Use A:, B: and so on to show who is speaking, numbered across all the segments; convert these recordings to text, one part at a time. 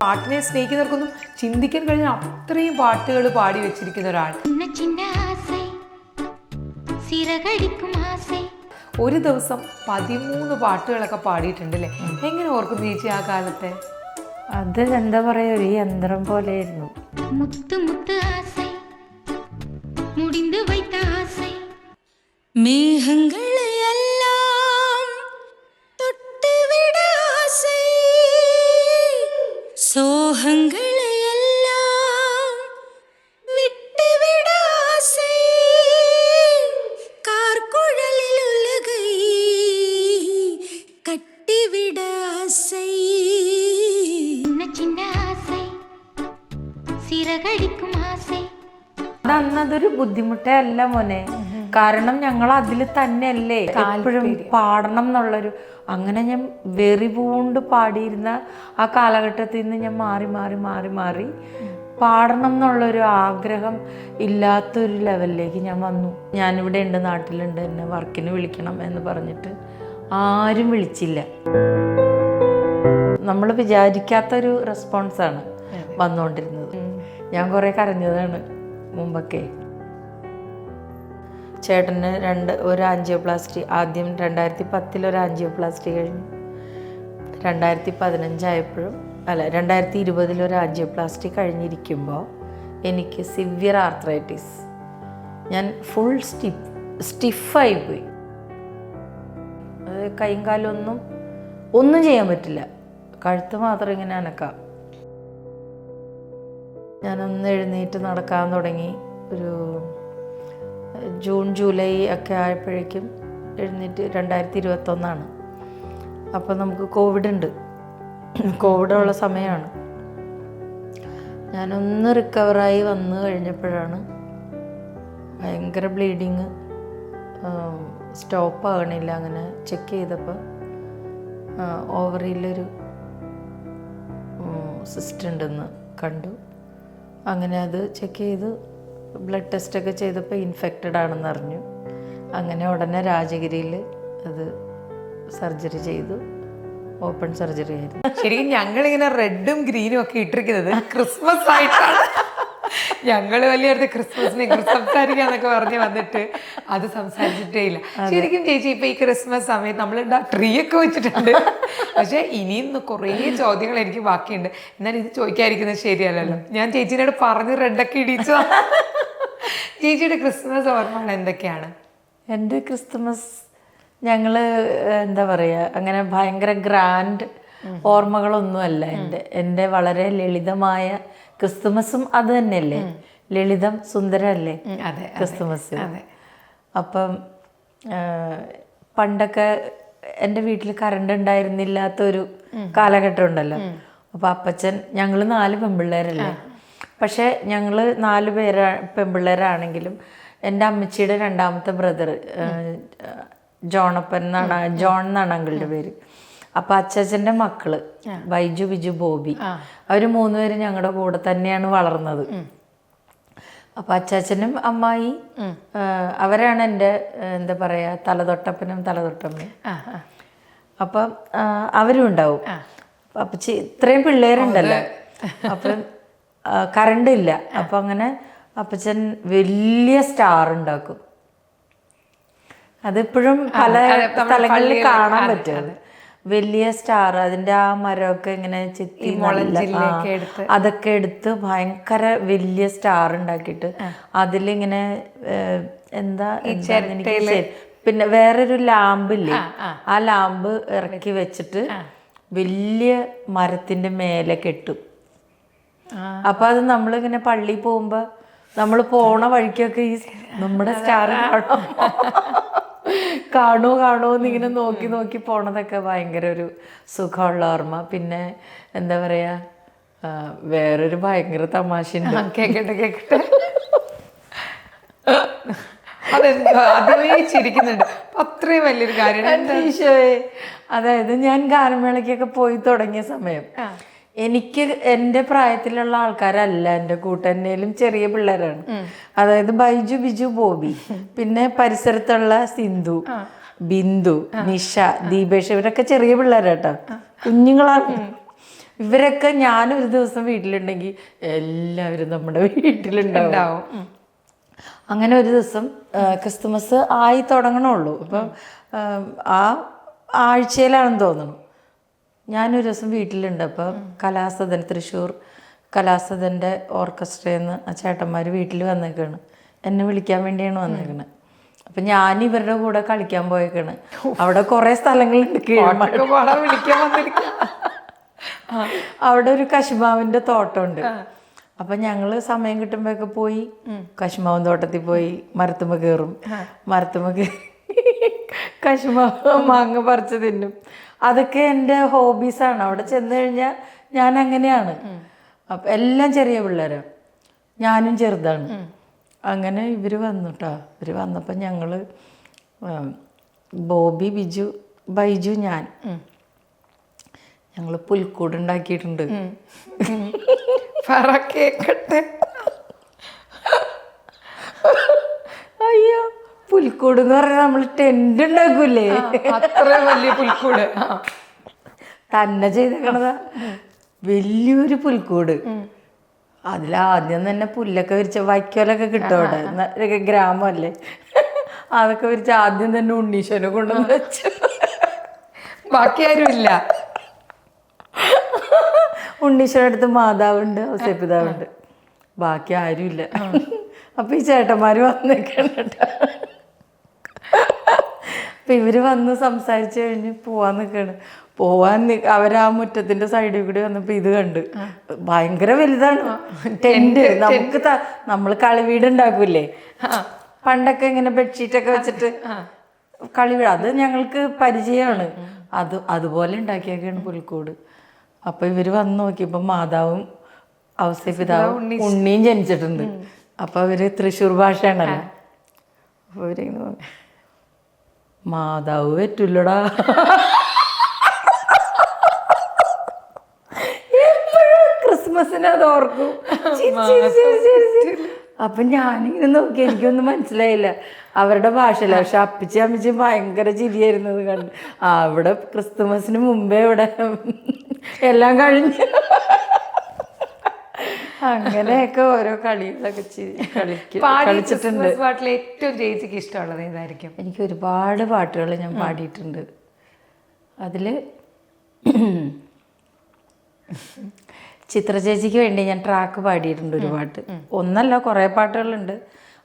A: പാട്ടിനെ സ്നേഹിക്കുന്നവർക്കൊന്നും ചിന്തിക്കാൻ കഴിഞ്ഞ അത്രയും പാട്ടുകൾ പാടി വെച്ചിരിക്കുന്ന ഒരാൾ. ഒരു ദിവസം പതിമൂന്ന് പാട്ടുകളൊക്കെ പാടിയിട്ടുണ്ടല്ലേ? എങ്ങനെ ഓർക്കും ചേച്ചി ആ കാലത്തെ?
B: അത് എന്താ പറയാ ഒരു യന്ത്രം പോലെയായിരുന്നു.
C: മുത്തു
B: മേഘങ്ങളെ അന്നതൊരു ബുദ്ധിമുട്ടേ അല്ല മോനെ. കാരണം ഞങ്ങൾ അതിൽ തന്നെയല്ലേ. എപ്പോഴും പാടണം എന്നുള്ളൊരു അങ്ങനെ ഞാൻ വെറി പൂണ്ട് പാടിയിരുന്ന ആ കാലഘട്ടത്തിൽ നിന്ന് ഞാൻ മാറി മാറി മാറി മാറി പാടണം എന്നുള്ളൊരു ആഗ്രഹം ഇല്ലാത്തൊരു ലെവലിലേക്ക് ഞാൻ വന്നു. ഞാനിവിടെ ഉണ്ട് നാട്ടിലുണ്ട് എന്നെ വർക്കിന് വിളിക്കണം എന്ന് പറഞ്ഞിട്ട് ആരും വിളിച്ചില്ല. നമ്മൾ വിചാരിക്കാത്തൊരു റെസ്പോൺസാണ് വന്നുകൊണ്ടിരുന്നത് ഞാൻ കുറേ കരഞ്ഞതാണ് മുമ്പൊക്കെ. ചേട്ടന് രണ്ട് ഒരു ആൻജിയോപ്ലാസ്റ്റി ആദ്യം രണ്ടായിരത്തി പത്തിൽ ഒരു ആൻജിയോപ്ലാസ്റ്റി കഴിഞ്ഞു. രണ്ടായിരത്തി പതിനഞ്ചായപ്പോഴും അല്ല രണ്ടായിരത്തി ഇരുപതിൽ ഒരു ആൻജിയോപ്ലാസ്റ്റി കഴിഞ്ഞിരിക്കുമ്പോൾ എനിക്ക് സിവിയർ ആർത്രൈറ്റിസ് ഞാൻ ഫുൾ സ്റ്റിഫ് സ്റ്റിഫായി പോയി. അത് കൈയും ഒന്നും ചെയ്യാൻ പറ്റില്ല. കഴുത്ത് മാത്രം ഇങ്ങനെ അനക്കാം. ഞാനൊന്ന് എഴുന്നേറ്റ് നടക്കാൻ തുടങ്ങി. ഒരു ജൂൺ ജൂലൈ ഒക്കെ ആയപ്പോഴേക്കും എഴുന്നേറ്റ് രണ്ടായിരത്തി ഇരുപത്തൊന്നാണ് അപ്പോൾ നമുക്ക് കോവിഡ് ഉണ്ട്. കോവിഡുള്ള സമയമാണ് ഞാനൊന്ന് റിക്കവറായി വന്നു കഴിഞ്ഞപ്പോഴാണ് ഭയങ്കര ബ്ലീഡിങ് സ്റ്റോപ്പ് ആകണില്ല അങ്ങനെ ചെക്ക് ചെയ്തപ്പോൾ ഓവറിയിലൊരു സിസ്റ്റ് ഉണ്ടെന്ന് കണ്ടു. അങ്ങനെ അത് ചെക്ക് ചെയ്ത് ബ്ലഡ് ടെസ്റ്റൊക്കെ ചെയ്തപ്പോൾ ഇൻഫെക്റ്റഡ് ആണെന്ന് അറിഞ്ഞു. അങ്ങനെ ഉടനെ രാജഗിരിയിൽ അത് സർജറി ചെയ്തു. ഓപ്പൺ സർജറി ആയിരുന്നു.
A: ശരിക്കും ഞങ്ങളിങ്ങനെ റെഡും ഗ്രീനും ഒക്കെ ഇട്ടിരിക്കുന്നത് ക്രിസ്മസ് ആയിട്ടാണ്. ഞങ്ങൾ വലിയ അടുത്ത് ക്രിസ്മസിനെ കുറിച്ച് സംസാരിക്കാന്നൊക്കെ പറഞ്ഞ് വന്നിട്ട് അത് സംസാരിച്ചിട്ടേ ഇല്ല. ശരിക്കും ചേച്ചി ഇപ്പൊ ഈ ക്രിസ്മസ് സമയത്ത് നമ്മൾ ട്രീ ഒക്കെ വെച്ചിട്ടുണ്ട്. പക്ഷെ ഇനിയും കുറേ ചോദ്യങ്ങൾ എനിക്ക് ബാക്കിയുണ്ട്. എന്നാൽ ഇത് ചോദിക്കാതിരിക്കുന്നത് ശരിയല്ലല്ലോ. ഞാൻ ചേച്ചിനോട് പറഞ്ഞ് റെഡൊക്കെ ഇടിച്ചതാണ് ചേച്ചിയുടെ ക്രിസ്മസ് ഓർമ്മകൾ എന്തൊക്കെയാണ്?
B: എന്റെ ക്രിസ്മസ് ഞങ്ങൾ എന്താ പറയുക അങ്ങനെ ഭയങ്കര ഗ്രാൻഡ് ഓർമ്മകളൊന്നുമല്ല എന്റെ. എന്റെ വളരെ ലളിതമായ ക്രിസ്തുമസും അത് തന്നെയല്ലേ? ലളിതം സുന്ദരമല്ലേ
A: അതെ
B: ക്രിസ്തുമസ് അപ്പം പണ്ടൊക്കെ എന്റെ വീട്ടിൽ കറണ്ട് ഉണ്ടായിരുന്നില്ലാത്തൊരു കാലഘട്ടം ഉണ്ടല്ലോ. അപ്പം അപ്പച്ചൻ ഞങ്ങൾ നാല് പെൺപിള്ളേരല്ലേ പക്ഷേ ഞങ്ങൾ നാല് പേരാ പെൺപിള്ളേരാണെങ്കിലും എന്റെ അമ്മച്ചിയുടെ രണ്ടാമത്തെ ബ്രദർ ജോണപ്പൻ എന്നാണ് ജോൺ എന്നാണ് അങ്കിളുടെ പേര്. അപ്പം അച്ചാച്ചന്റെ മക്കൾ ബൈജു ബിജു ബോബി. അവർ മൂന്നുപേരും ഞങ്ങളുടെ കൂടെ തന്നെയാണ് വളർന്നത്. അപ്പം അച്ചാച്ചനും അമ്മായി അവരാണ് എന്റെ എന്താ പറയുക തലതൊട്ടപ്പനും തലതൊട്ടമ്മയും. അപ്പം അവരും ഉണ്ടാവും. അപ്പച്ചി ഇത്രയും പിള്ളേരുണ്ടല്ലോ. അപ്പം കറണ്ട് ഇല്ല. അപ്പം അങ്ങനെ അപ്പച്ചൻ വലിയ സ്റ്റാർ ഉണ്ടാക്കും. അതിപ്പോഴും പല സ്ഥലങ്ങളിൽ കാണാൻ പറ്റും. വലിയ സ്റ്റാർ അതിന്റെ ആ മരമൊക്കെ ഇങ്ങനെ ചെത്തി അതൊക്കെ എടുത്ത് ഭയങ്കര വലിയ സ്റ്റാർ ഉണ്ടാക്കിയിട്ട് അതിലിങ്ങനെ എന്താ എനിക്ക് പിന്നെ വേറൊരു ലാമ്പില്ലേ ആ ലാമ്പ് ഇറക്കി വെച്ചിട്ട് വലിയ മരത്തിന്റെ മേലെ കെട്ടും. അപ്പൊ അത് നമ്മളിങ്ങനെ പള്ളി പോകുമ്പോ നമ്മൾ പോണ വഴിക്കൊക്കെ ഈ നമ്മുടെ സ്റ്റാർ കാണോ? കാണോ കാണോന്ന് എന്നിങ്ങനെ നോക്കി നോക്കി പോണതൊക്കെ ഭയങ്കര ഒരു സുഖമുള്ള ഓർമ്മ. പിന്നെ എന്താ പറയാ വേറൊരു ഭയങ്കര തമാശയുണ്ട്.
A: കേക്കട്ടെ കേക്കട്ടെ. ആദ്യമേ ചിരിക്കുന്നുണ്ട്. അത്രയും വലിയൊരു കാര്യമാണ്
B: അതായത് ഞാൻ ഗാനമേളയ്ക്കൊക്കെ പോയി തുടങ്ങിയ സമയം എനിക്ക് എന്റെ പ്രായത്തിലുള്ള ആൾക്കാരല്ല എന്റെ കൂട്ടന്നേലും ചെറിയ പിള്ളേരാണ്. അതായത് ബൈജു ബിജു ബോബി. പിന്നെ പരിസരത്തുള്ള സിന്ധു ബിന്ദു നിഷ ദീപേഷ് ഇവരൊക്കെ ചെറിയ പിള്ളേരാട്ടോ. കുഞ്ഞുങ്ങളാണ്. ഇവരൊക്കെ ഞാൻ ഒരു ദിവസം വീട്ടിലുണ്ടെങ്കിൽ എല്ലാവരും നമ്മുടെ വീട്ടിലുണ്ടാവും. അങ്ങനെ ഒരു ദിവസം ക്രിസ്തുമസ് ആയി തുടങ്ങണുള്ളൂ. അപ്പം ആ, ആ ആഴ്ചയിലാണെന്ന് തോന്നുന്നു ഞാനൊരു ദിവസം വീട്ടിലുണ്ട്. അപ്പം കലാസദൻ തൃശ്ശൂർ കലാസദന്റെ ഓർക്കസ്ട്രയിൽ നിന്ന് ആ ചേട്ടന്മാർ വീട്ടിൽ വന്നേക്കാണ്. എന്നെ വിളിക്കാൻ വേണ്ടിയാണ് വന്നേക്കണ്. അപ്പം ഞാൻ ഇവരുടെ കൂടെ കളിക്കാൻ പോയേക്കാണ്. അവിടെ കുറേ സ്ഥലങ്ങളുണ്ട്
A: വിളിക്കാൻ
B: അവിടെ ഒരു കശുമാവിന്റെ തോട്ടമുണ്ട്. അപ്പൊ ഞങ്ങൾ സമയം കിട്ടുമ്പോഴൊക്കെ പോയി കശുമാവൻ തോട്ടത്തിൽ പോയി മരത്തുമ്മ കയറും. മരത്തുമ്മ കയറി കശുമാവ് മാങ്ങ പറിച്ച് തിന്നും. അതൊക്കെ എന്റെ ഹോബീസാണ് അവിടെ ചെന്ന് കഴിഞ്ഞാൽ ഞാൻ അങ്ങനെയാണ്. അപ്പം എല്ലാം ചെറിയ പിള്ളേരാണ് ഞാനും ചെറുതാണ്. അങ്ങനെ ഇവർ വന്നു കേട്ടോ ഇവർ വന്നപ്പോൾ ഞങ്ങൾ ബോബി ബിജു ബൈജു ഞാൻ. ഞങ്ങൾ പുൽക്കൂട് ഉണ്ടാക്കിയിട്ടുണ്ട്.
A: പറ കേക്കട്ടെ.
B: അയ്യോ. പുൽക്കൂട് എന്ന് പറഞ്ഞാൽ നമ്മൾ ടെന്റ് ഉണ്ടാക്കൂലേ?
A: അത്ര വലിയ പുൽക്കൂട്.
B: തന്നെ ചെയ്തേക്കണതാ. വലിയൊരു പുൽക്കൂട്. അതിലാദ്യം തന്നെ പുല്ലൊക്കെ വിരിച്ച വൈക്കോലൊക്കെ കിട്ടും അവിടെ. ഗ്രാമല്ലേ? ഗ്രാമമല്ലേ അതൊക്കെ വിരിച്ച് ആദ്യം തന്നെ ഉണ്ണീശനെ കൊണ്ടുവന്ന് വെച്ചു.
A: ബാക്കി ആരും ഇല്ല
B: ഉണ്ണീശ്വരന്റെ അടുത്ത് മാതാവുണ്ട് ഔസേപ്പിതാവുണ്ട്. ബാക്കി ആരുമില്ല. അപ്പൊ ഈ ചേട്ടന്മാര് വന്നേക്കാണ് കേട്ടോ അപ്പൊ ഇവർ വന്ന് സംസാരിച്ച് കഴിഞ്ഞ് പോവാൻ നിൽക്കുകയാണ് പോവാൻ അവർ അവരാ മുറ്റത്തിന്റെ സൈഡിൽ കൂടി വന്നപ്പോൾ ഇത് കണ്ട്. ഭയങ്കര വലുതാണ്. ടെന്റ്. നമുക്ക് നമ്മൾ കളി കളിവീട് ഉണ്ടാക്കൂലേ പണ്ടൊക്കെ ഇങ്ങനെ ബെഡ്ഷീറ്റൊക്കെ വെച്ചിട്ട് കളിവീട് അത് ഞങ്ങൾക്ക് പരിചയമാണ്. അത് അതുപോലെ ഉണ്ടാക്കിയൊക്കെയാണ് പുൽക്കൂട്. അപ്പൊ ഇവർ വന്ന് നോക്കിയപ്പോ മാതാവും ഔസേപിതാവും ഉണ്ണിയും ജനിച്ചിട്ടുണ്ട്. അപ്പൊ അവർ തൃശ്ശൂർ ഭാഷയാണല്ലോ. അപ്പൊ അവരിങ്ങനെ മാതാവ് പറ്റൂലടാ എപ്പോഴും ക്രിസ്മസിന് അത് ഓർക്കും. അപ്പൊ ഞാനിങ്ങനെ നോക്കി എനിക്കൊന്നും മനസ്സിലായില്ല. അവരുടെ ഭാഷയില്ല. പക്ഷെ അപ്പിച്ചി അമ്മച്ചി ഭയങ്കര ചിരിയായിരുന്നു ഇത് കണ്ട്. അവിടെ ക്രിസ്തുമസിന് മുമ്പേ ഇവിടെ എല്ലാം കഴിഞ്ഞ്. അങ്ങനെയൊക്കെ ഓരോ കളികളൊക്കെ കളിച്ചിട്ടുണ്ട്.
A: പാട്ടിൽ ഏറ്റവും ചേച്ചിക്ക് ഇഷ്ടമുള്ളത് ഏതായിരിക്കും?
B: എനിക്ക് ഒരുപാട് പാട്ടുകൾ ഞാൻ പാടിയിട്ടുണ്ട്. അതിൽ ചിത്ര ചേച്ചിക്ക് വേണ്ടി ഞാൻ ട്രാക്ക് പാടിയിട്ടുണ്ട് ഒരു പാട്ട്. ഒന്നല്ല കുറേ പാട്ടുകളുണ്ട്.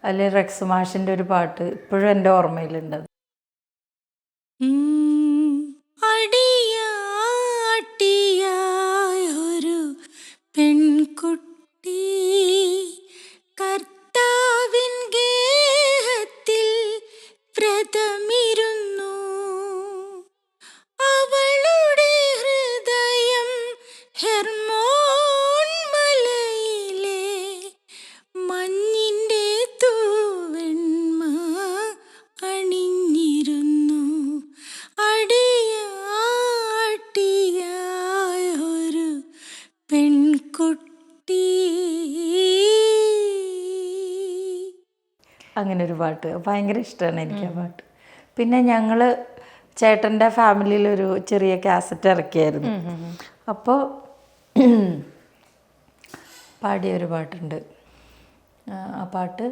B: അതിൽ റെക്സ് മാഷിന്റെ ഒരു പാട്ട് ഇപ്പോഴും എന്റെ ഓർമ്മയിലുണ്ട് അത്. പാട്ട്. ഭയങ്കര ഇഷ്ടമാണ് എനിക്ക് ആ പാട്ട്. പിന്നെ ഞങ്ങൾ ചേട്ടന്റെ ഫാമിലിയിലൊരു ചെറിയ കാസറ്റ് ഇറക്കിയായിരുന്നു. അപ്പോൾ പാടിയ ഒരു പാട്ടുണ്ട്. ആ, ആ പാട്ട്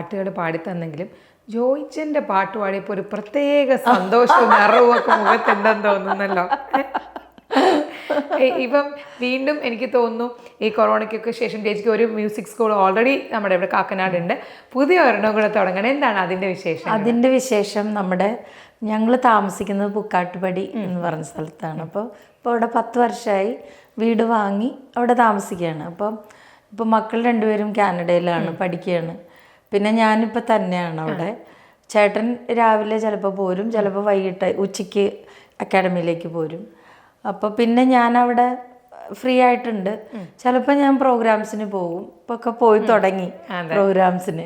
A: പാട്ടുകൾ പാടിത്തന്നെങ്കിലും ജോയിച്ചന്റെ പാട്ട് പാടിയപ്പോൾ ഒരു പ്രത്യേക സന്തോഷവും നിറവും ഒക്കെ മുഖത്തുണ്ടെന്ന് തോന്നുന്നല്ലോ. ഇപ്പം വീണ്ടും എനിക്ക് തോന്നുന്നു ഈ കൊറോണയ്ക്കൊക്കെ ശേഷം ചേച്ചിക്ക് ഒരു മ്യൂസിക് സ്കൂൾ ഓൾറെഡി നമ്മുടെ ഇവിടെ കാക്കനാട് ഉണ്ട് പുതിയ ഒരെണ്ണം കൂടെ തുടങ്ങണം. എന്താണ് അതിന്റെ വിശേഷം
B: അതിന്റെ വിശേഷം നമ്മുടെ ഞങ്ങൾ താമസിക്കുന്നത് പുക്കാട്ടുപടി എന്ന് പറഞ്ഞ സ്ഥലത്താണ്. അപ്പോൾ ഇപ്പോൾ അവിടെ പത്ത് വർഷമായി വീട് വാങ്ങി അവിടെ താമസിക്കുകയാണ്. അപ്പം ഇപ്പോൾ മക്കൾ രണ്ടുപേരും കാനഡയിലാണ് പഠിക്കുകയാണ്. പിന്നെ ഞാനിപ്പോൾ തന്നെയാണ് അവിടെ. ചേട്ടൻ രാവിലെ ചിലപ്പോൾ പോരും ചിലപ്പോൾ വൈകിട്ട് ഉച്ചയ്ക്ക് അക്കാഡമിയിലേക്ക് പോരും. അപ്പോൾ പിന്നെ ഞാൻ ഫ്രീ ആയിട്ടുണ്ട്. ചിലപ്പോൾ ഞാൻ പ്രോഗ്രാംസിന് പോകും. ഇപ്പോൾ ഒക്കെ പോയി തുടങ്ങി പ്രോഗ്രാംസിന്.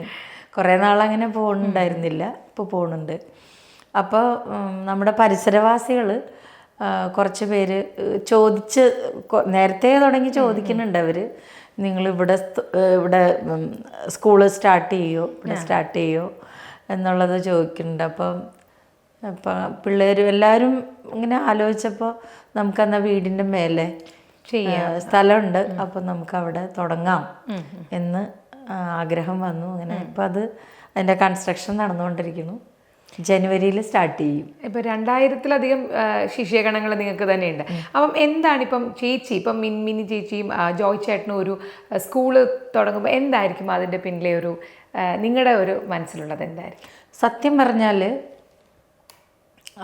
B: കുറേ നാളങ്ങനെ പോകുന്നുണ്ടായിരുന്നില്ല ഇപ്പോൾ പോകുന്നുണ്ട് അപ്പോൾ നമ്മുടെ പരിസരവാസികൾ കുറച്ച് പേര് ചോദിച്ച് നേരത്തെ തുടങ്ങി ചോദിക്കുന്നുണ്ട് അവർ നിങ്ങൾ ഇവിടെ ഇവിടെ സ്കൂൾ സ്റ്റാർട്ട് ചെയ്യോ ഇവിടെ സ്റ്റാർട്ട് ചെയ്യോ എന്നുള്ളത് ചോദിക്കുന്നുണ്ട്. അപ്പം അപ്പം പിള്ളേർ എല്ലാവരും ഇങ്ങനെ ആലോചിച്ചപ്പോൾ നമുക്കെന്നാൽ വീടിന്റെ മേലെ ചെയ്യാം. സ്ഥലമുണ്ട്. അപ്പം നമുക്ക് അവിടെ തുടങ്ങാം എന്ന് ആഗ്രഹം വന്നു. അങ്ങനെ ഇപ്പം അത് അതിന്റെ കൺസ്ട്രക്ഷൻ നടന്നുകൊണ്ടിരിക്കുന്നു. ജനുവരിയിൽ സ്റ്റാർട്ട് ചെയ്യും.
A: ഇപ്പൊ രണ്ടായിരത്തിലധികം ശിഷ്യഗണങ്ങൾ നിങ്ങൾക്ക് തന്നെയുണ്ട്. അപ്പം എന്താണ് ഇപ്പം ചേച്ചി ഇപ്പം മിൻമിനി ചേച്ചിയും ജോയ് ചേട്ടനും ഒരു സ്കൂൾ സ്കൂൾ തുടങ്ങുമ്പോൾ എന്തായിരിക്കും അതിന്റെ പിന്നിലെ ഒരു നിങ്ങളുടെ ഒരു മനസ്സിലുള്ളത് എന്തായിരിക്കും?
B: സത്യം പറഞ്ഞാൽ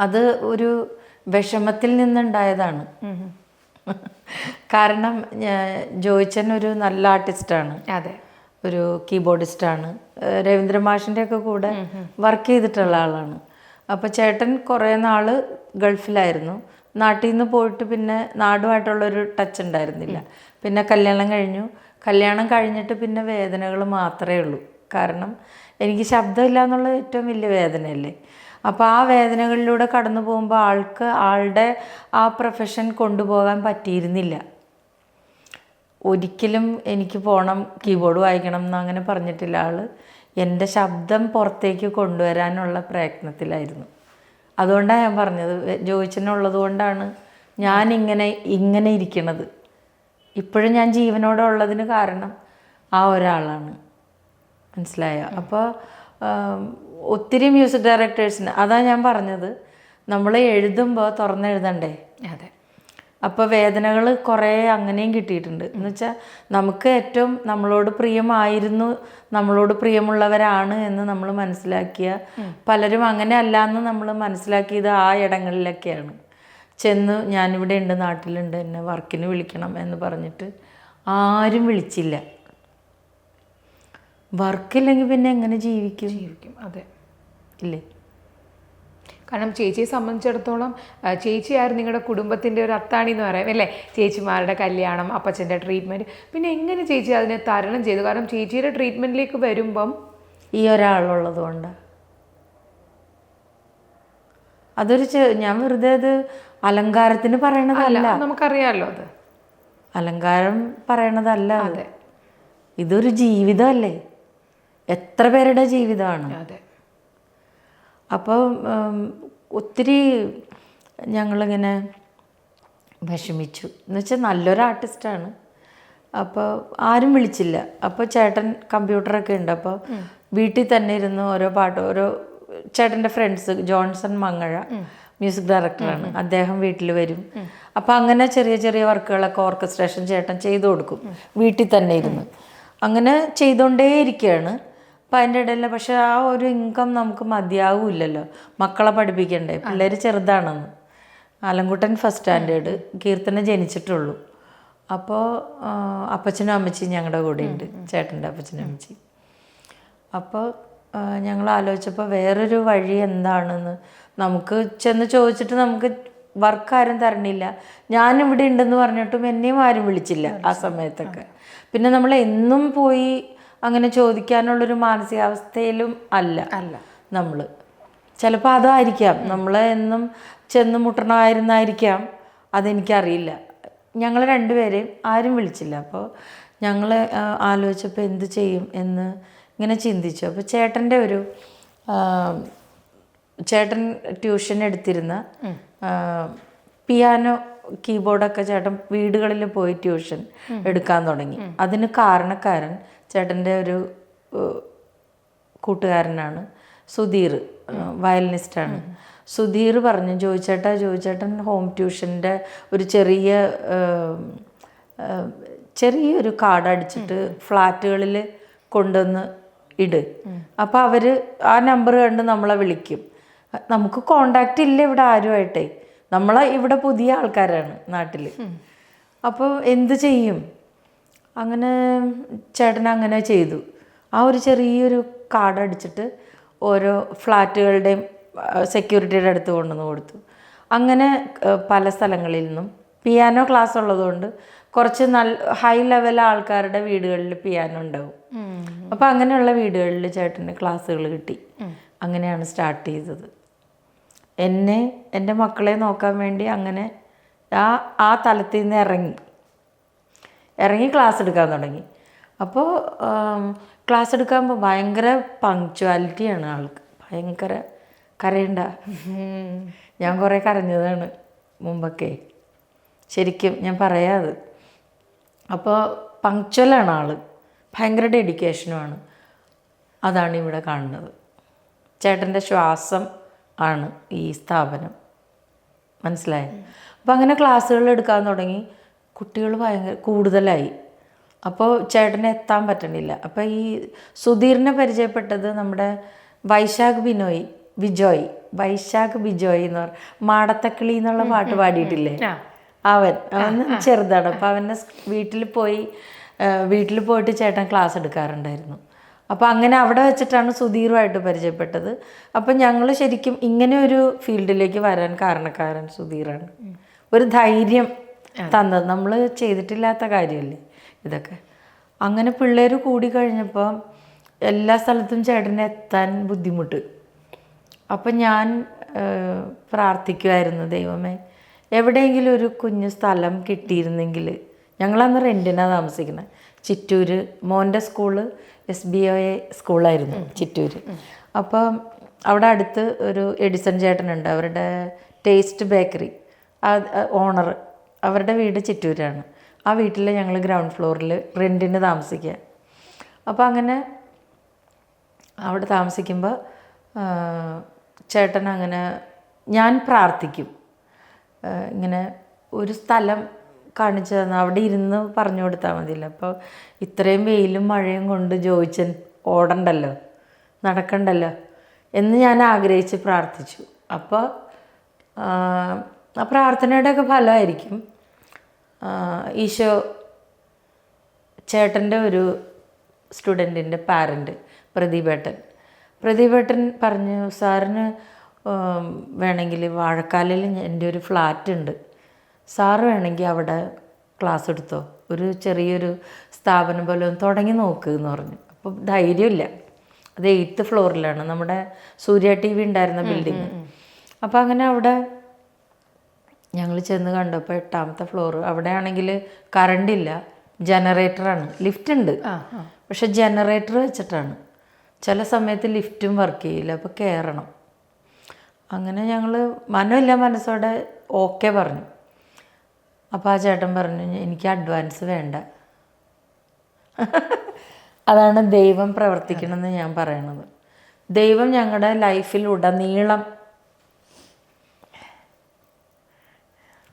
B: അത് ഒരു വിഷമത്തിൽ നിന്നുണ്ടായതാണ്. കാരണം ജോയിച്ചൻ ഒരു നല്ല ആർട്ടിസ്റ്റാണ്.
A: അതെ.
B: ഒരു കീബോർഡിസ്റ്റാണ്. രവീന്ദ്ര മാഷിന്റെ ഒക്കെ കൂടെ വർക്ക് ചെയ്തിട്ടുള്ള ആളാണ്. അപ്പോൾ ചേട്ടൻ കുറേ നാൾ ഗൾഫിലായിരുന്നു. നാട്ടിൽ നിന്ന് പോയിട്ട് പിന്നെ നാടുമായിട്ടുള്ളൊരു ടച്ച് ഉണ്ടായിരുന്നില്ല. പിന്നെ കല്യാണം കഴിഞ്ഞു. കല്യാണം കഴിഞ്ഞിട്ട് പിന്നെ വേദനകൾ മാത്രമേ ഉള്ളൂ. കാരണം എനിക്ക് ശബ്ദമില്ല എന്നുള്ളത് ഏറ്റവും വലിയ വേദനയല്ലേ. അപ്പോൾ ആ വേദനകളിലൂടെ കടന്നു പോകുമ്പോൾ ആൾക്ക് ആളുടെ ആ പ്രൊഫഷൻ കൊണ്ടുപോകാൻ പറ്റിയിരുന്നില്ല. ഒരിക്കലും എനിക്ക് പോകണം കീബോർഡ് വായിക്കണം എന്ന് അങ്ങനെ പറഞ്ഞിട്ടില്ല. ആൾ എന്റെ ശബ്ദം പുറത്തേക്ക് കൊണ്ടുവരാനുള്ള പ്രയത്നത്തിലായിരുന്നു. അതുകൊണ്ടാണ് ഞാൻ പറഞ്ഞത് ജോയിച്ചനുള്ളത് കൊണ്ടാണ് ഞാൻ ഇങ്ങനെ ഇങ്ങനെ ഇരിക്കണത്. ഇപ്പോഴും ഞാൻ ജീവനോടെ ഉള്ളതിന് കാരണം ആ ഒരാളാണ്. മനസ്സിലായോ? അപ്പോൾ ഒത്തിരി മ്യൂസിക് ഡയറക്ടേഴ്സിന് അതാ ഞാൻ പറഞ്ഞത് നമ്മൾ എഴുതുമ്പോൾ തുറന്നെഴുതണ്ടേ?
A: അതെ.
B: അപ്പോൾ വേദനകൾ കുറേ അങ്ങനെയും കിട്ടിയിട്ടുണ്ട്. എന്ന് വെച്ചാൽ നമുക്ക് ഏറ്റവും നമ്മളോട് പ്രിയമായിരുന്നു നമ്മളോട് പ്രിയമുള്ളവരാണ് എന്ന് നമ്മൾ മനസ്സിലാക്കിയ പലരും അങ്ങനെ അല്ല എന്ന് നമ്മൾ മനസ്സിലാക്കിയത് ആ ഇടങ്ങളിലൊക്കെയാണ്. ചെന്ന് ഞാനിവിടെ ഉണ്ട് നാട്ടിലുണ്ട് എന്നെ വർക്കിന് വിളിക്കണം എന്ന് പറഞ്ഞിട്ട് ആരും വിളിച്ചില്ല. വർക്കില്ലെങ്കിൽ പിന്നെ എങ്ങനെ ജീവിക്കും?
A: ജീവിക്കും അതെ.
B: ഇല്ലേ?
A: കാരണം ചേച്ചിയെ സംബന്ധിച്ചിടത്തോളം ചേച്ചിയായിരുന്നു നിങ്ങളുടെ കുടുംബത്തിന്റെ ഒരു അത്താണി എന്ന് പറയാം അല്ലേ? ചേച്ചിമാരുടെ കല്യാണം അപ്പച്ചന്റെ ട്രീറ്റ്മെന്റ് പിന്നെ എങ്ങനെ ചേച്ചി അതിനെ തരണം ചെയ്തു? കാരണം ചേച്ചിയുടെ ട്രീറ്റ്മെന്റിലേക്ക് വരുമ്പം
B: ഈ ഒരാളുള്ളത് കൊണ്ട്. അതൊരു ഞാൻ വെറുതെ അത് അലങ്കാരത്തിന് പറയണതല്ല.
A: നമുക്കറിയാമല്ലോ അത്
B: അലങ്കാരം പറയണതല്ല അതെ. ഇതൊരു ജീവിതമല്ലേ? എത്ര പേരുടെ ജീവിതമാണ്?
A: അതെ.
B: അപ്പോൾ ഒത്തിരി ഞങ്ങളിങ്ങനെ വിഷമിച്ചു. എന്ന് വെച്ചാൽ നല്ലൊരു ആർട്ടിസ്റ്റാണ്. അപ്പോൾ ആരും വിളിച്ചില്ല. അപ്പോൾ ചേട്ടൻ കമ്പ്യൂട്ടറൊക്കെ ഉണ്ട്. അപ്പോൾ വീട്ടിൽ തന്നെ ഇരുന്ന് ഓരോ പാട്ട് ഓരോ ചേട്ടന്റെ ഫ്രണ്ട്സ് ജോൺസൺ മങ്ങഴ മ്യൂസിക് ഡയറക്ടറാണ് അദ്ദേഹം വീട്ടിൽ വരും. അപ്പോൾ അങ്ങനെ ചെറിയ ചെറിയ വർക്കുകളൊക്കെ ഓർക്കസ്ട്രേഷൻ ചേട്ടൻ ചെയ്തു കൊടുക്കും. വീട്ടിൽ തന്നെ ഇരുന്ന്. അങ്ങനെ ചെയ്തുകൊണ്ടേയിരിക്കുകയാണ് അപ്പം അതിന്റെ ഇടയിൽ പക്ഷെ ആ ഒരു ഇൻകം നമുക്ക് മതിയാവില്ലല്ലോ. മക്കളെ പഠിപ്പിക്കണ്ടേ? പിള്ളേർ ചെറുതാണെന്ന്. ആലങ്കുട്ടൻ ഫസ്റ്റ് സ്റ്റാൻഡേർഡ് കീർത്തന ജനിച്ചിട്ടുള്ളൂ. അപ്പോൾ അപ്പച്ചനും അമ്മച്ചിയും ഞങ്ങളുടെ കൂടെ ഉണ്ട് ചേട്ടന്റെ അപ്പച്ചനും അമ്മച്ചി അപ്പോൾ ഞങ്ങൾ ആലോചിച്ചപ്പോൾ വേറൊരു വഴി എന്താണെന്ന് നമുക്ക് ചെന്ന് ചോദിച്ചിട്ട് നമുക്ക് വർക്ക് ആരും തരണില്ല. ഞാനിവിടെ ഉണ്ടെന്ന് പറഞ്ഞിട്ടും എന്നെയും ആരും വിളിച്ചില്ല ആ സമയത്തൊക്കെ. പിന്നെ നമ്മൾ എന്നും പോയി അങ്ങനെ ചോദിക്കാനുള്ളൊരു മാനസികാവസ്ഥയിലും അല്ല.
A: അല്ല.
B: നമ്മൾ ചിലപ്പോൾ അതായിരിക്കാം. നമ്മളെ എന്നും ചെന്ന് മുട്ടണമായിരുന്നായിരിക്കാം. അതെനിക്കറിയില്ല. ഞങ്ങൾ രണ്ടുപേരെയും ആരും വിളിച്ചില്ല. അപ്പോൾ ഞങ്ങൾ ആലോചിച്ചപ്പോൾ എന്ത് ചെയ്യും എന്ന് ഇങ്ങനെ ചിന്തിച്ചു. അപ്പോൾ ചേട്ടന്റെ ഒരു ചേട്ടൻ ട്യൂഷൻ എടുത്തിരുന്ന പിയാനോ കീബോർഡൊക്കെ ചേട്ടൻ വീടുകളിൽ പോയി ട്യൂഷൻ എടുക്കാൻ തുടങ്ങി. അതിന് കാരണക്കാരൻ ചേട്ടന്റെ ഒരു കൂട്ടുകാരനാണ് സുധീർ വയലിനിസ്റ്റാണ്. സുധീർ പറഞ്ഞു ജോയിച്ചേട്ടാ ജോയിച്ചേട്ടൻ ഹോം ട്യൂഷന്റെ ഒരു ചെറിയ ചെറിയൊരു കാർഡ് അടിച്ചിട്ട് ഫ്ലാറ്റുകളിൽ കൊണ്ടുവന്ന് ഇട്. അപ്പോൾ അവർ ആ നമ്പർ കണ്ട് നമ്മളെ വിളിക്കും. നമുക്ക് കോണ്ടാക്റ്റ് ഇല്ല ഇവിടെ ആരുമായിട്ടേ. നമ്മളെ ഇവിടെ പുതിയ ആൾക്കാരാണ് നാട്ടിൽ അപ്പോൾ എന്ത് ചെയ്യും? അങ്ങനെ ചേട്ടൻ അങ്ങനെ ചെയ്തു. ആ ഒരു ചെറിയൊരു കാർഡ് അടിച്ചിട്ട് ഓരോ ഫ്ലാറ്റുകളുടെയും സെക്യൂരിറ്റിയുടെ അടുത്ത് കൊണ്ടുവന്ന് കൊടുത്തു. അങ്ങനെ പല സ്ഥലങ്ങളിൽ നിന്നും പിയാനോ ക്ലാസ് ഉള്ളതുകൊണ്ട് കുറച്ച് നല്ല ഹൈ ലെവൽ ആൾക്കാരുടെ വീടുകളിൽ പിയാനോ ഉണ്ടാവും. അപ്പോൾ അങ്ങനെയുള്ള വീടുകളിൽ ചേട്ടന് ക്ലാസ്സുകൾ കിട്ടി. അങ്ങനെയാണ് സ്റ്റാർട്ട് ചെയ്തത്. എന്നെ എന്റെ മക്കളെ നോക്കാൻ വേണ്ടി അങ്ങനെ ആ ആ തലത്തിൽ നിന്ന് ഇറങ്ങി. ഇറങ്ങി ക്ലാസ് എടുക്കാൻ തുടങ്ങി. അപ്പോൾ ക്ലാസ് എടുക്കുമ്പോൾ ഭയങ്കര പങ്ക്ച്വാലിറ്റിയാണ് ആൾക്ക്. ഭയങ്കര കരയണ്ട. ഞാൻ കുറേ കരഞ്ഞതാണ് മുമ്പൊക്കെ. ശരിക്കും ഞാൻ പറയാത് അപ്പോൾ പങ്ക്ച്വലാണ് ആൾ ഭയങ്കര ഡെഡിക്കേഷനുമാണ് അതാണ് ഇവിടെ കാണുന്നത്. ചേട്ടന്റെ ശ്വാസം ആണ് ഈ സ്ഥാപനം. മനസ്സിലായോ? അപ്പോൾ അങ്ങനെ ക്ലാസ്സുകൾ എടുക്കാൻ തുടങ്ങി. കുട്ടികൾ ഭയങ്കര കൂടുതലായി. അപ്പോൾ ചേട്ടന് എത്താൻ പറ്റണില്ല. അപ്പോൾ ഈ സുധീറിനെ പരിചയപ്പെട്ടത് നമ്മുടെ വൈശാഖ് ബിനോയ് ബിജോയ് വൈശാഖ് ബിജോയ് എന്ന് പറ മാടത്തക്കിളി എന്നുള്ള പാട്ട് പാടിയിട്ടില്ലേ? അവൻ അവൻ ചെറുതാണ്. അപ്പോൾ അവന്റെ വീട്ടിൽ പോയി വീട്ടിൽ പോയിട്ട് ചേട്ടൻ ക്ലാസ് എടുക്കാറുണ്ടായിരുന്നു. അപ്പോൾ അങ്ങനെ അവിടെ വെച്ചിട്ടാണ് സുധീറുമായിട്ട് പരിചയപ്പെട്ടത്. അപ്പം ഞങ്ങൾ ശരിക്കും ഇങ്ങനെ ഒരു ഫീൽഡിലേക്ക് വരാൻ കാരണക്കാരൻ സുധീറാണ്. ഒരു ധൈര്യം തന്നത്. നമ്മൾ ചെയ്തിട്ടില്ലാത്ത കാര്യമല്ലേ ഇതൊക്കെ. അങ്ങനെ പിള്ളേർ കൂടി കഴിഞ്ഞപ്പോൾ എല്ലാ സ്ഥലത്തും ചേട്ടനെ എത്താൻ ബുദ്ധിമുട്ട്. അപ്പം ഞാൻ പ്രാർത്ഥിക്കുമായിരുന്നു ദൈവമേ എവിടെയെങ്കിലും ഒരു കുഞ്ഞു സ്ഥലം കിട്ടിയിരുന്നെങ്കിൽ ഞങ്ങളന്ന് റെന്റിനാണ് താമസിക്കുന്നത് ചിറ്റൂർ മോന്റെ സ്കൂൾ എസ് ബി ഐ സ്കൂളായിരുന്നു ചിറ്റൂർ അപ്പം അവിടെ അടുത്ത് ഒരു എഡിസൺ ചേട്ടനുണ്ട് അവരുടെ ടേസ്റ്റ് ബേക്കറി. ഓണർ. അവരുടെ വീട് ചിറ്റൂരാണ്. ആ വീട്ടിൽ ഞങ്ങൾ ഗ്രൗണ്ട് ഫ്ലോറിൽ റെന്റിന് താമസിക്കുക. അപ്പോൾ അങ്ങനെ അവിടെ താമസിക്കുമ്പോൾ ചേട്ടൻ അങ്ങനെ ഞാൻ പ്രാർത്ഥിക്കും. ഇങ്ങനെ ഒരു സ്ഥലം കാണിച്ചു തന്നു. അവിടെ ഇരുന്ന് പറഞ്ഞു കൊടുത്താൽ മതിയല്ലോ. അപ്പോൾ ഇത്രയും വെയിലും മഴയും കൊണ്ട് ജോയിച്ചൻ ഓടണ്ടല്ലോ? നടക്കണ്ടല്ലോ? എന്ന് ഞാൻ ആഗ്രഹിച്ച് പ്രാർത്ഥിച്ചു. അപ്പോൾ ആ, പ്രാർത്ഥനയുടെ പ്രാർത്ഥനയുടെയൊക്കെ ഫലമായിരിക്കും ഈശോ ചേട്ടന്റെ ഒരു സ്റ്റുഡന്റിന്റെ പാരന്റ് പ്രദീപേട്ടൻ. പ്രദീപേട്ടൻ പറഞ്ഞു സാറിന് വേണമെങ്കിൽ വാഴക്കാലിൽ എന്റെ ഒരു ഫ്ലാറ്റ് ഉണ്ട് സാറ് വേണമെങ്കിൽ അവിടെ ക്ലാസ് എടുത്തോ? ഒരു ചെറിയൊരു സ്ഥാപനം പോലെ ഒന്ന് തുടങ്ങി നോക്ക് എന്ന് പറഞ്ഞു. അപ്പോൾ ധൈര്യമില്ല. അത് എയ്ത്ത് ഫ്ലോറിലാണ് നമ്മുടെ സൂര്യ ടി വി ഉണ്ടായിരുന്ന ബിൽഡിങ് അപ്പോൾ അങ്ങനെ അവിടെ ഞങ്ങൾ ചെന്ന് കണ്ടപ്പോൾ എട്ടാമത്തെ ഫ്ലോർ അവിടെയാണെങ്കിൽ കറണ്ട് ഇല്ല. ജനറേറ്ററാണ് ലിഫ്റ്റ് ഉണ്ട്. പക്ഷെ ജനറേറ്റർ വെച്ചിട്ടാണ്. ചില സമയത്ത് ലിഫ്റ്റും വർക്ക് ചെയ്യില്ല. അപ്പോൾ കയറണം. അങ്ങനെ ഞങ്ങൾ മനമില്ല മനസ്സോടെ ഓക്കെ പറഞ്ഞു. അപ്പോൾ ആ ചേട്ടൻ പറഞ്ഞു എനിക്ക് അഡ്വാൻസ് വേണ്ട. അതാണ് ദൈവം പ്രവർത്തിക്കണമെന്ന് ഞാൻ പറയണത്. ദൈവം ഞങ്ങളുടെ ലൈഫിൽ ഉടനീളം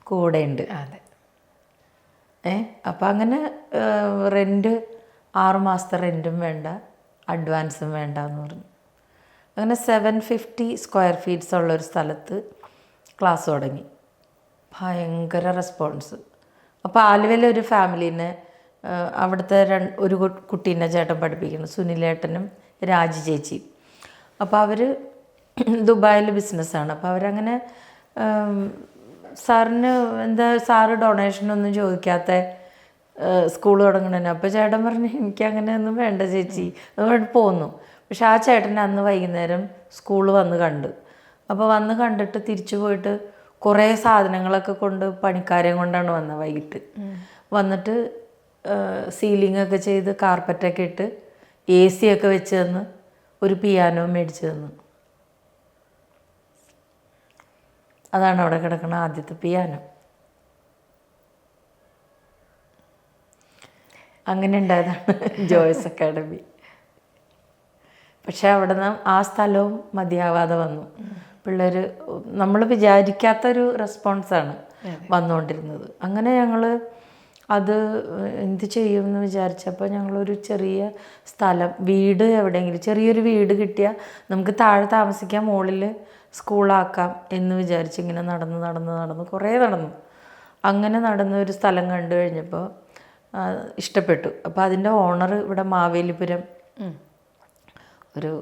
B: കൂടെയുണ്ട്
A: അതെ.
B: ഏ? അപ്പം അങ്ങനെ റെന്റ് ആറുമാസത്തെ റെന്റും വേണ്ട അഡ്വാൻസും വേണ്ട എന്ന് പറഞ്ഞു. അങ്ങനെ സെവൻ ഫിഫ്റ്റി സ്ക്വയർ ഫീറ്റ്സ് ഉള്ളൊരു സ്ഥലത്ത് ക്ലാസ് തുടങ്ങി. ഭയങ്കര റെസ്പോൺസ് അപ്പോൾ ആലുവയിലെ ഒരു ഫാമിലീനെ അവിടുത്തെ രണ്ട് ഒരു കുട്ടീനെ ചേട്ടൻ പഠിപ്പിക്കുന്നു സുനിലേട്ടനും രാജി ചേച്ചി. അപ്പോൾ അവർ ദുബായിൽ ബിസിനസ്സാണ് അപ്പോൾ അവരങ്ങനെ സാറിന് എന്താ സാറ് ഡൊണേഷനൊന്നും ചോദിക്കാത്ത സ്കൂൾ തുടങ്ങണേന്. അപ്പോൾ ചേട്ടൻ പറഞ്ഞു എനിക്ക് അങ്ങനെ ഒന്നും വേണ്ട ചേച്ചി. അതുകൊണ്ട് പോന്നു. പക്ഷെ ആ ചേട്ടൻ അന്ന് വൈകുന്നേരം സ്കൂൾ വന്ന് കണ്ട്. അപ്പോൾ വന്ന് കണ്ടിട്ട് തിരിച്ചു പോയിട്ട് കുറേ സാധനങ്ങളൊക്കെ കൊണ്ട് പണിക്കാരെയും കൊണ്ടാണ് വന്നത് വൈകിട്ട്. വന്നിട്ട് സീലിംഗ് ഒക്കെ ചെയ്ത് കാർപ്പറ്റൊക്കെ ഇട്ട് എ സി ഒക്കെ വെച്ച് തന്ന് ഒരു പിയാനോ മേടിച്ച് തന്നു. അതാണ് അവിടെ കിടക്കുന്ന ആദ്യത്തെ പിയാനോ. അങ്ങനെ ഉണ്ടായതാണ് ജോയ്സ് അക്കാഡമി. പക്ഷെ അവിടെ നിന്ന് ആ സ്ഥലവും മതിയാവാതെ വന്നു. പിള്ളേർ നമ്മൾ വിചാരിക്കാത്തൊരു റെസ്പോൺസാണ് വന്നുകൊണ്ടിരുന്നത് അങ്ങനെ ഞങ്ങൾ അത് എന്ത് ചെയ്യുമെന്ന് വിചാരിച്ചപ്പോൾ ഞങ്ങളൊരു ചെറിയ സ്ഥലം വീട് എവിടെയെങ്കിലും ചെറിയൊരു വീട് കിട്ടിയാൽ നമുക്ക് താഴെ താമസിക്കാൻ മുകളിൽ സ്കൂളാക്കാം എന്ന് വിചാരിച്ച് ഇങ്ങനെ നടന്ന് നടന്ന് നടന്ന് കുറേ നടന്നു. അങ്ങനെ നടന്ന ഒരു സ്ഥലം കണ്ടു കഴിഞ്ഞപ്പോൾ ഇഷ്ടപ്പെട്ടു. അപ്പോൾ അതിന്റെ ഓണർ ഇവിടെ മാവേലിപുരം ഒരു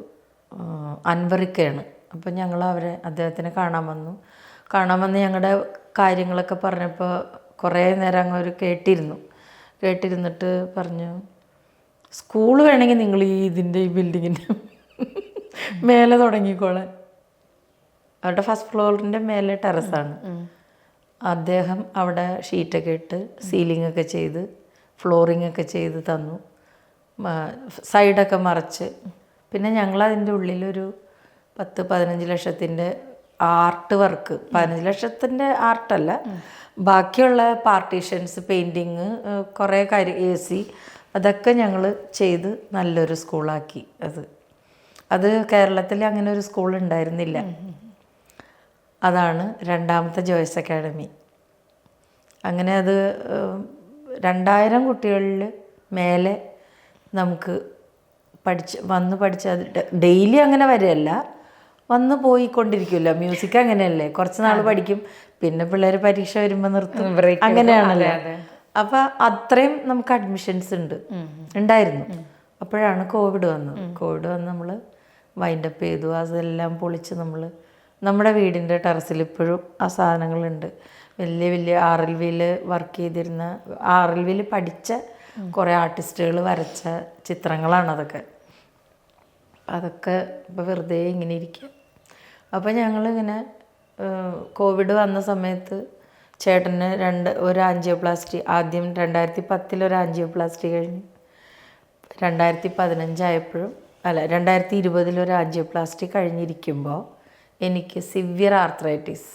B: അൻവറിക്കയാണ്. അപ്പം ഞങ്ങൾ അവരെ അദ്ദേഹത്തിനെ കാണാൻ വന്നു. കാണാൻ വന്ന് ഞങ്ങളുടെ കാര്യങ്ങളൊക്കെ പറഞ്ഞപ്പോൾ കുറേ നേരം അങ്ങ് ഒരു കേട്ടിരുന്നു. കേട്ടിരുന്നിട്ട് പറഞ്ഞു സ്കൂൾ വേണമെങ്കിൽ നിങ്ങൾ ഈ ഇതിന്റെ ഈ ബിൽഡിങ്ങിന്റെ മേലെ തുടങ്ങിക്കോളാൻ. അവരുടെ ഫസ്റ്റ് ഫ്ലോറിന്റെ മേലെ ടെറസാണ്. അദ്ദേഹം അവിടെ ഷീറ്റൊക്കെ ഇട്ട് സീലിംഗ് ഒക്കെ ചെയ്ത് ഫ്ലോറിംഗ് ഒക്കെ ചെയ്ത് തന്നു. സൈഡൊക്കെ മറച്ച്. പിന്നെ ഞങ്ങൾ അതിന്റെ ഉള്ളിലൊരു പത്ത് പതിനഞ്ച് ലക്ഷത്തിന്റെ ആർട്ട് വർക്ക്. പതിനഞ്ച് ലക്ഷത്തിന്റെ ആർട്ടല്ല. ബാക്കിയുള്ള പാർട്ടീഷൻസ് പെയിന്റിങ് കുറേ കാര്യം എ സി അതൊക്കെ ഞങ്ങൾ ചെയ്ത് നല്ലൊരു സ്കൂളാക്കി അത്. അത് കേരളത്തിൽ അങ്ങനെ ഒരു സ്കൂൾ ഉണ്ടായിരുന്നില്ല. അതാണ് രണ്ടാമത്തെ ജോയ്സ് അക്കാഡമി. അങ്ങനെ അത് രണ്ടായിരം കുട്ടികളിൽ മേലെ നമുക്ക് പഠിച്ച് വന്ന് പഠിച്ച ഡെയിലി അങ്ങനെ വരികയല്ല വന്ന് പോയിക്കൊണ്ടിരിക്കുമല്ലോ മ്യൂസിക് അങ്ങനെയല്ലേ? കുറച്ച് നാൾ പഠിക്കും. പിന്നെ പിള്ളേർ പരീക്ഷ വരുമ്പോൾ നിർത്തും. അങ്ങനെയാണല്ലേ. അപ്പൊ അത്രയും നമുക്ക് അഡ്മിഷൻസ് ഉണ്ട്. ഉണ്ടായിരുന്നു. അപ്പോഴാണ് കോവിഡ് വന്നത്. കോവിഡ് വന്ന് നമ്മൾ വൈൻഡപ്പ് ചെയ്തു. അതെല്ലാം പൊളിച്ച് നമ്മൾ നമ്മുടെ വീടിന്റെ ടെറസിൽ ഇപ്പോഴും ആ സാധനങ്ങളുണ്ട്. വലിയ വലിയ ആർ എൽ വിയിൽ വർക്ക് ചെയ്തിരുന്ന ആർ എൽ വിയിൽ പഠിച്ച കുറേ ആർട്ടിസ്റ്റുകൾ വരച്ച ചിത്രങ്ങളാണ് അതൊക്കെ. അതൊക്കെ ഇപ്പോൾ വെറുതെ ഇങ്ങനെ ഇരിക്കുക അപ്പോൾ ഞങ്ങളിങ്ങനെ കോവിഡ് വന്ന സമയത്ത് ചേട്ടന് രണ്ട് ഒരു ആൻജിയോപ്ലാസ്റ്റി ആദ്യം രണ്ടായിരത്തി പത്തിൽ ഒരു ആൻജിയോപ്ലാസ്റ്റി കഴിഞ്ഞു. രണ്ടായിരത്തി പതിനഞ്ചായപ്പോഴും അല്ല രണ്ടായിരത്തി ഇരുപതിൽ ഒരു ആൻജിയോപ്ലാസ്റ്റി കഴിഞ്ഞിരിക്കുമ്പോൾ എനിക്ക് സിവിയർ ആർത്രൈറ്റിസ്.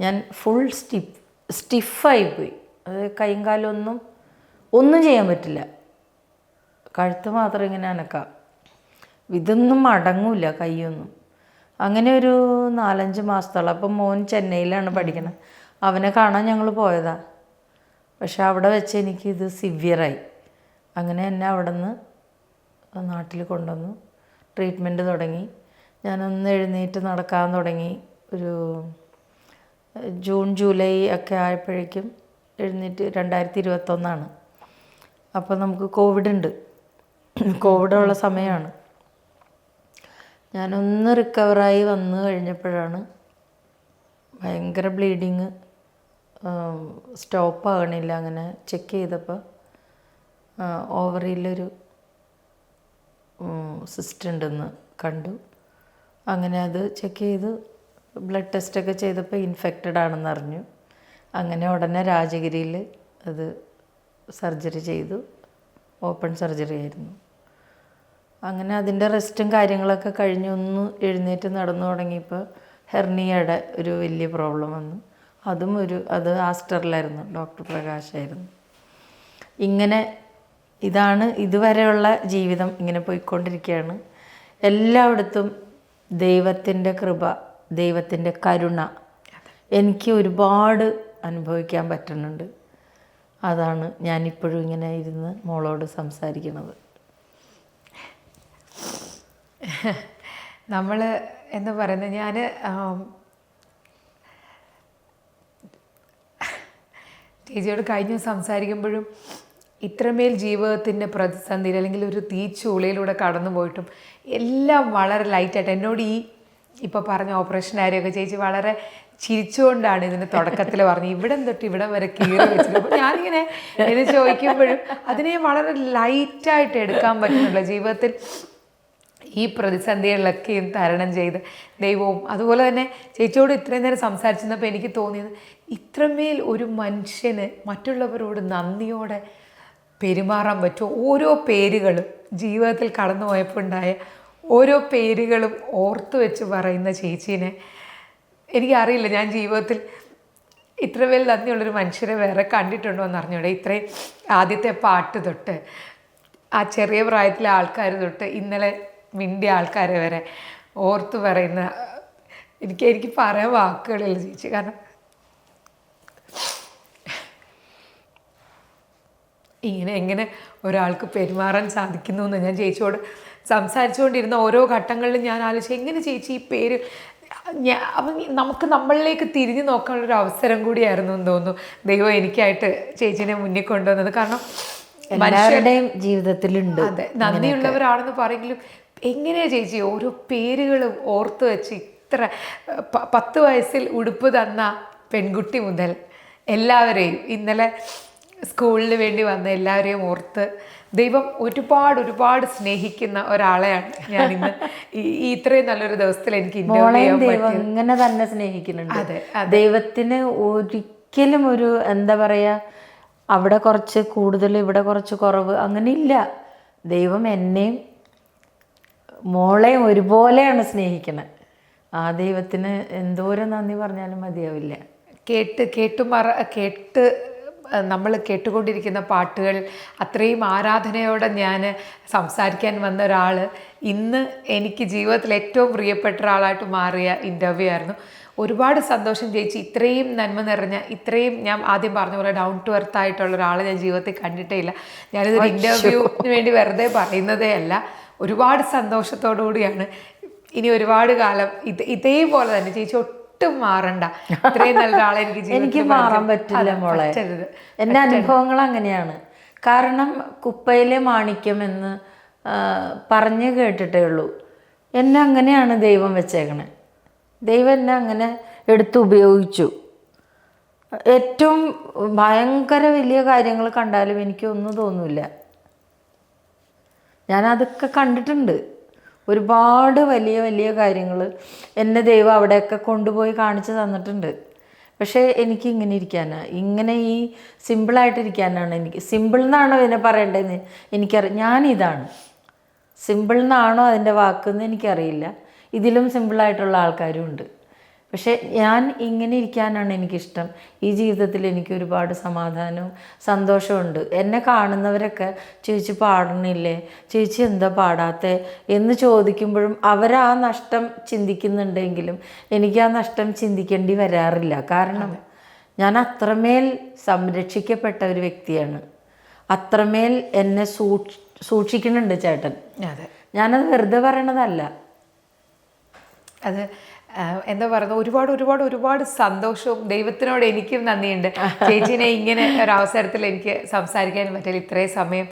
B: ഞാൻ ഫുൾ സ്റ്റിഫ് സ്റ്റിഫായി പോയി. അത് കൈയും കാലും ഒന്നും ഒന്നും ചെയ്യാൻ പറ്റില്ല. കഴുത്ത് മാത്രം ഇങ്ങനെ അനക്കാം. ഇതൊന്നും അടങ്ങൂല കൈയൊന്നും. അങ്ങനെ ഒരു നാലഞ്ച് മാസത്തോളം. അപ്പം മോൻ ചെന്നൈയിലാണ് പഠിക്കണത് അവനെ കാണാൻ ഞങ്ങൾ പോയതാണ് പക്ഷെ അവിടെ വെച്ച് എനിക്കിത് സിവിയറായി. അങ്ങനെ എന്നെ അവിടെ നിന്ന് നാട്ടിൽ കൊണ്ടുവന്നു. ട്രീറ്റ്മെന്റ് തുടങ്ങി. ഞാനൊന്ന് എഴുന്നേറ്റ് നടക്കാൻ തുടങ്ങി. ഒരു ജൂൺ ജൂലൈ ഒക്കെ ആയപ്പോഴേക്കും എഴുന്നേറ്റ് രണ്ടായിരത്തി ഇരുപത്തൊന്നാണ് അപ്പോൾ നമുക്ക് കോവിഡ് ഉണ്ട് കോവിഡുള്ള സമയമാണ്. ഞാനൊന്ന് റിക്കവറായി വന്നു കഴിഞ്ഞപ്പോഴാണ് ഭയങ്കര ബ്ലീഡിങ് സ്റ്റോപ്പ് ആകണില്ല അങ്ങനെ ചെക്ക് ചെയ്തപ്പോൾ ഓവറിയിലൊരു സിസ്റ്റ് ഉണ്ടെന്ന് കണ്ടു. അങ്ങനെ അത് ചെക്ക് ചെയ്ത് ബ്ലഡ് ടെസ്റ്റൊക്കെ ചെയ്തപ്പോൾ ഇൻഫെക്റ്റഡ് ആണെന്ന് അറിഞ്ഞു. അങ്ങനെ ഉടനെ രാജഗിരിയിൽ അത് സർജറി ചെയ്തു. ഓപ്പൺ സർജറി ആയിരുന്നു. അങ്ങനെ അതിന്റെ റെസ്റ്റും കാര്യങ്ങളൊക്കെ കഴിഞ്ഞ് ഒന്ന് എഴുന്നേറ്റ് നടന്നു തുടങ്ങിയപ്പോൾ ഹെർണിയയുടെ ഒരു വലിയ പ്രോബ്ലം വന്നു. അതും ഒരു അത് ആസ്റ്ററിലായിരുന്നു ഡോക്ടർ പ്രകാശായിരുന്നു ഇങ്ങനെ ഇതാണ് ഇതുവരെയുള്ള ജീവിതം ഇങ്ങനെ പോയിക്കൊണ്ടിരിക്കുകയാണ്. എല്ലായിടത്തും ദൈവത്തിന്റെ കൃപ ദൈവത്തിന്റെ കരുണ എനിക്ക് ഒരുപാട് അനുഭവിക്കാൻ പറ്റുന്നുണ്ട്. അതാണ് ഞാനിപ്പോഴും ഇങ്ങനെ ഇരുന്ന് മോളോട് സംസാരിക്കുന്നത്.
A: നമ്മൾ എന്ന് പറയുന്നത് ഞാൻ ചേച്ചിയോട് കഴിഞ്ഞ് സംസാരിക്കുമ്പോഴും ഇത്രമേൽ ജീവിതത്തിന്റെ പ്രതിസന്ധിയിൽ അല്ലെങ്കിൽ ഒരു തീച്ചുളയിലൂടെ കടന്നു പോയിട്ടും എല്ലാം വളരെ ലൈറ്റായിട്ട് എന്നോട് ഈ ഇപ്പോൾ പറഞ്ഞ ഓപ്പറേഷൻ കാര്യമൊക്കെ ചേച്ചി വളരെ ചിരിച്ചുകൊണ്ടാണ് ഇതിന് തുടക്കത്തിൽ പറഞ്ഞത്. ഇവിടം തൊട്ട് ഇവിടം വരെ കീറി വെച്ചത് അപ്പോൾ ഞാനിങ്ങനെ ഇത് ചോദിക്കുമ്പോഴും അതിനെ വളരെ ലൈറ്റായിട്ട് എടുക്കാൻ പറ്റുന്നുള്ളൂ ജീവിതത്തിൽ. ഈ പ്രതിസന്ധികളിലൊക്കെയും തരണം ചെയ്ത് ദൈവവും. അതുപോലെ തന്നെ ചേച്ചിയോട് ഇത്രയും നേരം സംസാരിച്ചിരുന്നപ്പോൾ എനിക്ക് തോന്നിയത് ഇത്രമേൽ ഒരു മനുഷ്യന് മറ്റുള്ളവരോട് നന്ദിയോടെ പെരുമാറാൻ പറ്റുമോ? ഓരോ പേരുകളും ജീവിതത്തിൽ കടന്നു പോയപ്പോൾ ഉണ്ടായ ഓരോ പേരുകളും ഓർത്തു വെച്ച് പറയുന്ന ചേച്ചീനെ എനിക്കറിയില്ല ഞാൻ ജീവിതത്തിൽ ഇത്രമേൽ നന്ദിയുള്ളൊരു മനുഷ്യരെ വേറെ കണ്ടിട്ടുണ്ടോ എന്ന് അറിഞ്ഞൂടെ. ഇത്രയും ആദ്യത്തെ പാട്ട് തൊട്ട് ആ ചെറിയ പ്രായത്തിലെ ആൾക്കാർ തൊട്ട് ഇന്നലെ മിണ്ടിയ ആൾക്കാരെ വരെ ഓർത്ത് പറയുന്ന എനിക്ക് എനിക്ക് പറയാൻ വാക്കുകളില്ല ചേച്ചി കാരണം ഇങ്ങനെ എങ്ങനെ ഒരാൾക്ക് പെരുമാറാൻ സാധിക്കുന്നു എന്ന് ഞാൻ ചേച്ചിയോട് സംസാരിച്ചുകൊണ്ടിരുന്ന ഓരോ ഘട്ടങ്ങളിലും ഞാൻ ആലോചിച്ചു എങ്ങനെ ചേച്ചി ഈ പേര് അപ്പം നമുക്ക് നമ്മളിലേക്ക് തിരിഞ്ഞു നോക്കാനുള്ളൊരു അവസരം കൂടിയായിരുന്നു എന്ന് തോന്നുന്നു. ദൈവം എനിക്കായിട്ട് ചേച്ചിനെ മുന്നിൽ കൊണ്ടുവന്നത്. കാരണം
B: എല്ലാവരുടെയും ജീവിതത്തിലുണ്ട്
A: അതെ നന്ദിയുള്ളവരാണെന്ന് പറയെങ്കിലും എങ്ങനെയാ ചേച്ചി ഓരോ പേരുകളും ഓർത്ത് വെച്ച് ഇത്ര പത്ത് വയസ്സിൽ ഉടുപ്പ് തന്ന പെൺകുട്ടി മുതൽ എല്ലാവരെയും ഇന്നലെ സ്കൂളിന് വേണ്ടി വന്ന എല്ലാവരെയും ഓർത്ത് ദൈവം ഒരുപാട് ഒരുപാട് സ്നേഹിക്കുന്ന ഒരാളെയാണ് ഞാൻ ഇന്ന് ഈ ഇത്രയും നല്ലൊരു ദിവസത്തിൽ എനിക്ക്
B: ദൈവം ഇങ്ങനെ തന്നെ സ്നേഹിക്കുന്നുണ്ട്.
A: അതെ,
B: ദൈവത്തിന് ഒരിക്കലും ഒരു എന്താ പറയാ അവിടെ കുറച്ച് കൂടുതൽ ഇവിടെ കുറച്ച് കുറവ് അങ്ങനെയില്ല. ദൈവം എന്നെയും മോളെയും ഒരുപോലെയാണ് സ്നേഹിക്കുന്നത് ആ ദൈവത്തിന് എന്തോരം നന്ദി പറഞ്ഞാലും മതിയാവില്ല.
A: കേട്ട് കേട്ടു മറ കേട്ട് നമ്മൾ കേട്ടുകൊണ്ടിരിക്കുന്ന പാട്ടുകൾ അത്രയും ആരാധനയോടെ ഞാൻ സംസാരിക്കാൻ വന്ന ഒരാൾ ഇന്ന് എനിക്ക് ജീവിതത്തിൽ ഏറ്റവും പ്രിയപ്പെട്ട ഒരാളായിട്ട് മാറിയ ഇന്റർവ്യൂ ആയിരുന്നു. ഒരുപാട് സന്തോഷം ചേച്ചി. ഇത്രയും നന്മ നിറഞ്ഞ ഇത്രയും ഞാൻ ആദ്യം പറഞ്ഞ പോലെ ഡൗൺ ടു എർത്ത് ആയിട്ടുള്ള ഒരാളെ ഞാൻ ജീവിതത്തിൽ കണ്ടിട്ടേ ഇല്ല. ഞാനിതൊരു ഇന്റർവ്യൂവിന് വേണ്ടി വെറുതെ പറയുന്നതേ അല്ല. ഒരുപാട് സന്തോഷത്തോടു കൂടിയാണ് ഇനി ഒരുപാട് കാലം ഇത് ഇതേപോലെ തന്നെ ചേച്ചി ഒട്ടും മാറണ്ട. ഇത്രയും നല്ല ഒരാളെ എനിക്ക്
B: എനിക്ക് മാറാൻ പറ്റില്ല മോളെ. എന്റെ അനുഭവങ്ങൾ അങ്ങനെയാണ്. കാരണം കുപ്പയിലെ മാണിക്യം എന്ന് പറഞ്ഞ് കേട്ടിട്ടേ ഉള്ളൂ. എന്നെ അങ്ങനെയാണ് ദൈവം വെച്ചേക്കണേ. ദൈവം എന്നെ അങ്ങനെ എടുത്ത് ഉപയോഗിച്ചു. ഏറ്റവും ഭയങ്കര വലിയ കാര്യങ്ങൾ കണ്ടാലും എനിക്കൊന്നും തോന്നില്ല. ഞാൻ അതൊക്കെ കണ്ടിട്ടുണ്ട്. ഒരുപാട് വലിയ വലിയ കാര്യങ്ങൾ എന്നെ ദൈവം അവിടെയൊക്കെ കൊണ്ടുപോയി കാണിച്ചു തന്നിട്ടുണ്ട്. പക്ഷേ എനിക്ക് ഇങ്ങനെ ഇരിക്കാനാണ് ഇങ്ങനെ ഈ സിമ്പിളായിട്ടിരിക്കാനാണ് എനിക്ക്. സിമ്പിൾ എന്നാണോ ഇതിനെ പറയേണ്ടതെന്ന് എനിക്കറിയാം ഞാനിതാണ്. സിമ്പിൾ എന്നാണോ അതിന്റെ വാക്കെന്ന് എനിക്കറിയില്ല. ഇതിലും സിമ്പിളായിട്ടുള്ള ആൾക്കാരും ഉണ്ട്. പക്ഷേ ഞാൻ ഇങ്ങനെ ഇരിക്കാനാണ് എനിക്കിഷ്ടം. ഈ ജീവിതത്തിൽ എനിക്ക് ഒരുപാട് സമാധാനവും സന്തോഷമുണ്ട് എന്നെ കാണുന്നവരൊക്കെ ചേച്ചി പാടണില്ലേ? ചേച്ചി എന്താ പാടാത്തെ? എന്ന് ചോദിക്കുമ്പോഴും അവരാ നഷ്ടം ചിന്തിക്കുന്നുണ്ടെങ്കിലും എനിക്ക് ആ നഷ്ടം ചിന്തിക്കേണ്ടി വരാറില്ല. കാരണം ഞാൻ അത്രമേൽ സംരക്ഷിക്കപ്പെട്ട ഒരു വ്യക്തിയാണ്. അത്രമേൽ എന്നെ സൂക്ഷി സൂക്ഷിക്കുന്നുണ്ട് ചേട്ടൻ.
A: അതെ.
B: ഞാനത് വെറുതെ പറയണതല്ല.
A: അത് ആ, എന്താ പറയുന്നത്? ഒരുപാട് ഒരുപാട് ഒരുപാട് സന്തോഷവും ദൈവത്തിനോട് എനിക്കും നന്ദിയുണ്ട്. ചേച്ചീനെ ഇങ്ങനെ ഒരു അവസരത്തിൽ എനിക്ക് സംസാരിക്കാൻ പറ്റില്ല. ഇത്രയും സമയം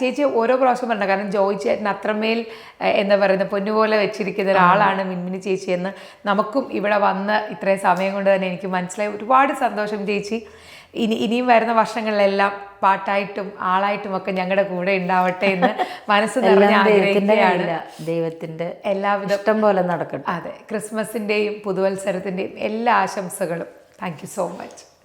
A: ചേച്ചി ഓരോ പ്രാവശ്യം പറഞ്ഞു കാരണം ജോയ് ചേട്ടൻ അത്രമേൽ എന്താ പറയുന്നത് പൊന്നുപോലെ വെച്ചിരിക്കുന്ന ഒരാളാണ് മിൻമിനി ചേച്ചി എന്ന് നമുക്കും ഇവിടെ വന്ന് ഇത്രയും സമയം കൊണ്ട് തന്നെ എനിക്ക് മനസ്സിലായി. ഒരുപാട് സന്തോഷം ചേച്ചി. ഇനി ഇനിയും വരുന്ന വർഷങ്ങളിലെല്ലാം പാട്ടായിട്ടും ആളായിട്ടും ഒക്കെ ഞങ്ങളുടെ കൂടെ ഉണ്ടാവട്ടെ എന്ന് മനസ്സ് നിറഞ്ഞ
B: ദൈവത്തിന്റെ
A: ആഗ്രഹിക്കുകയാണ്.
B: കയ്യിലാ. ദൈവത്തിന്റെ
A: എല്ലാവിധ
B: ഇഷ്ടം പോലെ നടക്കട്ടെ.
A: അതെ ക്രിസ്മസിന്റെയും പുതുവത്സരത്തിന്റെയും എല്ലാ ആശംസകളും. Thank you so much